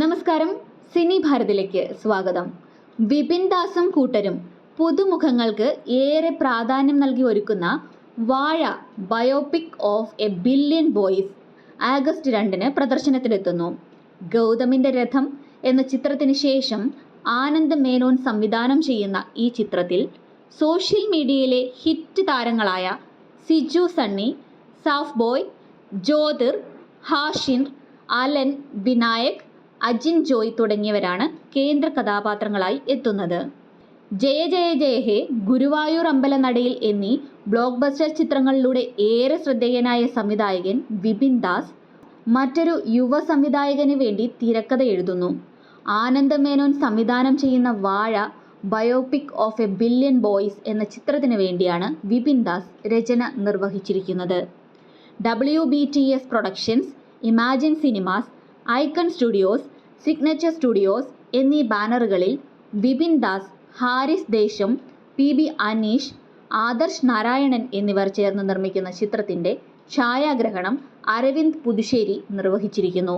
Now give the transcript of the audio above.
നമസ്കാരം. സിനി ഭാരതിലേക്ക് സ്വാഗതം. വിപിൻ ദാസും കൂട്ടരും പുതുമുഖങ്ങൾക്ക് ഏറെ പ്രാധാന്യം നൽകി ഒരുക്കുന്ന Vaazha biopic of a billion boys August രണ്ടിന് പ്രദർശനത്തിലെത്തുന്നു ഗൗതമിന്റെ രഥം എന്ന ചിത്രത്തിന് ശേഷം ആനന്ദ് മേനോൻ സംവിധാനം ചെയ്യുന്ന ഈ ചിത്രത്തിൽ സോഷ്യൽ മീഡിയയിലെ ഹിറ്റ് താരങ്ങളായ Siju Sunny Saaf boy Jyothir Hashin Alan Vinayak Ajin Joy തുടങ്ങിയവരാണ് കേന്ദ്ര കഥാപാത്രങ്ങളായി എത്തുന്നത്. ജയ ജയ ജയ ഹേ ഗുരുവായൂർ അമ്പലനടയിൽ എന്നീ ബ്ലോക്ക് ബസ്റ്റർ ചിത്രങ്ങളിലൂടെ ഏറെ ശ്രദ്ധേയനായ സംവിധായകൻ വിപിൻ ദാസ് മറ്റൊരു യുവ സംവിധായകന് വേണ്ടി തിരക്കഥ എഴുതുന്നു. ആനന്ദമേനോൻ സംവിധാനം ചെയ്യുന്ന Vaazha biopic of a billion boys എന്ന ചിത്രത്തിന് വേണ്ടിയാണ് വിപിൻ ദാസ് രചന നിർവഹിച്ചിരിക്കുന്നത്. W B T S productions Imagine cinemas Icon studios signature studios എന്നീ ബാനറുകളിൽ വിപിൻ ദാസ് ഹാരിസ് ദേശം പി ബി അനീഷ് ആദർശ് നാരായണൻ എന്നിവർ ചേർന്ന് നിർമ്മിക്കുന്ന ചിത്രത്തിന്റെ ഛായാഗ്രഹണം അരവിന്ദ് പുതുശ്ശേരി നിർവഹിച്ചിരിക്കുന്നു.